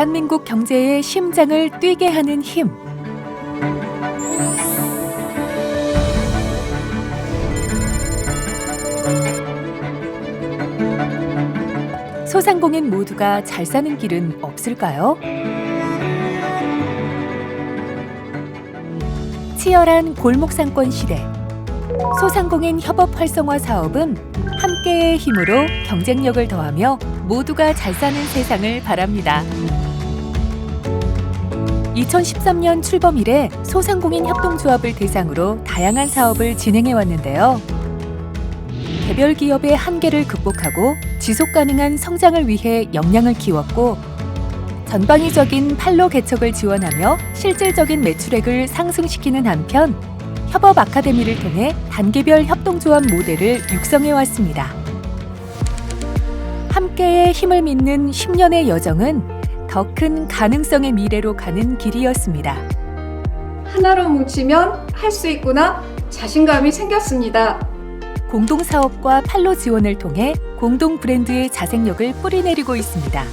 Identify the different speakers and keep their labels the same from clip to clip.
Speaker 1: 대한민국 경제의 심장을 뛰게 하는 힘. 소상공인 모두가 잘 사는 길은 없을까요? 치열한 골목 상권 시대. 소상공인 협업 활성화 사업은 함께의 힘으로 경쟁력을 더하며 모두가 잘 사는 세상을 바랍니다. 2013년 출범 이래 소상공인 협동조합을 대상으로 다양한 사업을 진행해 왔는데요. 개별 기업의 한계를 극복하고 지속 가능한 성장을 위해 역량을 키웠고 전방위적인 판로 개척을 지원하며 실질적인 매출액을 상승시키는 한편 협업 아카데미를 통해 단계별 협동조합 모델을 육성해 왔습니다. 함께의 힘을 믿는 10년의 여정은 더 큰 가능성의 미래로 가는 길이었습니다.
Speaker 2: 하나로 뭉치면 할 수 있구나 자신감이 생겼습니다.
Speaker 1: 공동 사업과 판로 지원을 통해 공동 브랜드의 자생력을 뿌리내리고 있습니다.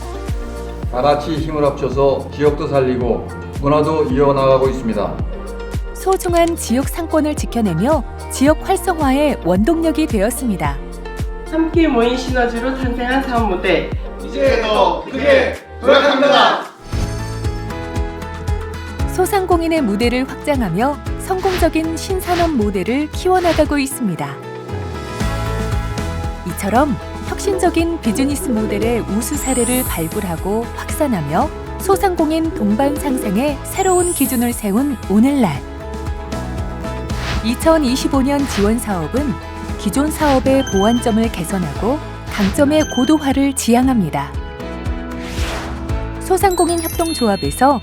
Speaker 3: 다 같이 힘을 합쳐서 지역도 살리고 문화도 이어나가고 있습니다.
Speaker 1: 소중한 지역 상권을 지켜내며 지역 활성화의 원동력이 되었습니다.
Speaker 4: 함께 모인 시너지로 탄생한 사업 모델
Speaker 5: 이제 더 크게 도약합니다.
Speaker 1: 소상공인의 무대를 확장하며 성공적인 신산업 모델을 키워나가고 있습니다. 이처럼 혁신적인 비즈니스 모델의 우수 사례를 발굴하고 확산하며 소상공인 동반 상생의 새로운 기준을 세운 오늘날. 2025년 지원 사업은 기존 사업의 보완점을 개선하고 강점의 고도화를 지향합니다. 소상공인 협동조합에서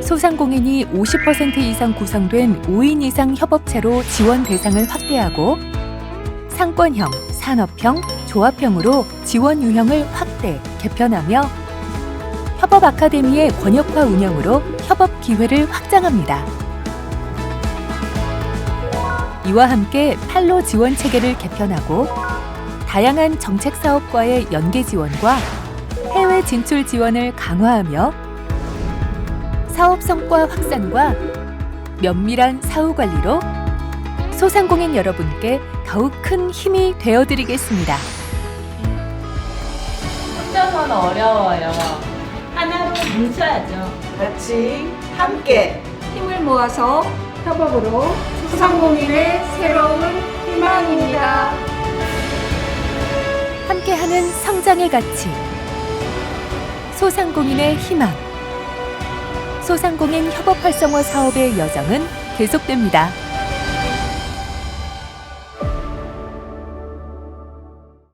Speaker 1: 소상공인이 50% 이상 구성된 5인 이상 협업체로 지원 대상을 확대하고 상권형, 산업형, 조합형으로 지원 유형을 확대, 개편하며 협업 아카데미의 권역화 운영으로 협업 기회를 확장합니다. 이와 함께 판로 지원 체계를 개편하고 다양한 정책 사업과의 연계 지원과 해외 진출 지원을 강화하며 사업 성과 확산과 면밀한 사후 관리로 소상공인 여러분께 더욱 큰 힘이 되어드리겠습니다.
Speaker 6: 혼자서는 어려워요. 하나로 뭉쳐야죠.
Speaker 7: 같이 함께
Speaker 2: 힘을 모아서 협업으로 소상공인의 새로운 희망입니다.
Speaker 1: 함께하는 성장의 가치. 소상공인의 희망. 소상공인 협업 활성화 사업의 여정은 계속됩니다.